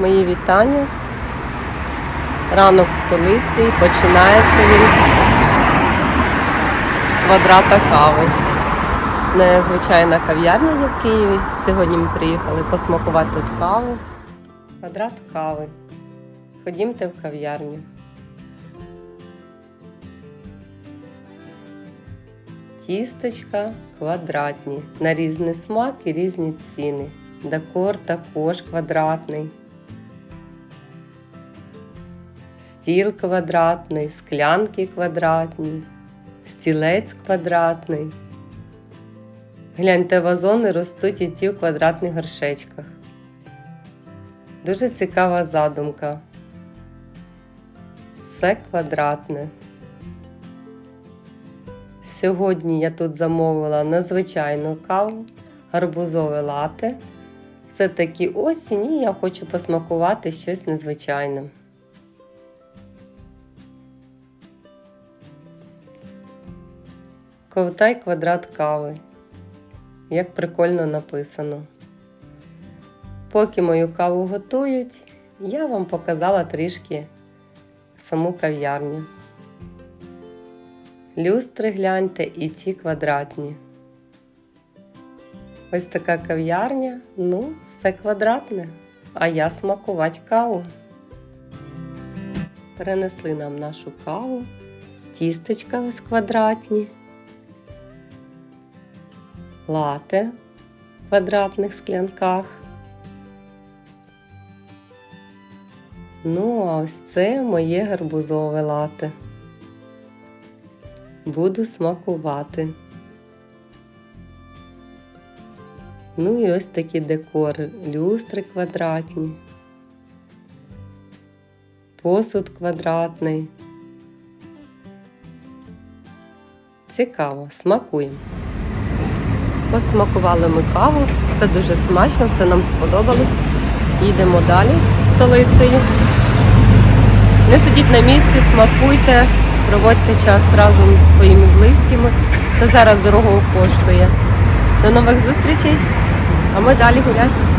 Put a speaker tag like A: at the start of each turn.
A: Мої вітання. Ранок в столиці. і Починається він з квадрата кави. Незвичайна кав'ярня є в Києві. Сьогодні ми приїхали посмакувати тут каву. Квадрат кави. Ходімте в кав'ярню. Тістечка квадратні, на різний смак і різні ціни. Декор також квадратний. Стіл квадратний, склянки квадратні, стілець квадратний. Гляньте, вазони ростуть і ті в квадратних горшечках. Дуже цікава задумка. Все квадратне. Сьогодні я тут замовила незвичайну каву, гарбузове лате. Все таки осінь і я хочу посмакувати щось незвичайне. Ковтай квадрат кави. Як прикольно написано. Поки мою каву готують, я вам показала трішки саму кав'ярню. Люстри гляньте і ті квадратні. Ось така кав'ярня, ну, все квадратне, а я смакувати каву. Перенесли нам нашу каву, тістечка ось квадратні, лате в квадратних склянках. Ну, а ось це моє гарбузове лате. Буду смакувати. Ну і ось такі декори, люстри квадратні, посуд квадратний. Цікаво, смакуємо. Посмакували ми каву, все дуже смачно, все нам сподобалось. Їдемо далі столицею. Не сидіть на місці, смакуйте, проводьте час разом зі своїми близькими. Це зараз дорого коштує. До нових зустрічей, а ми далі гуляти.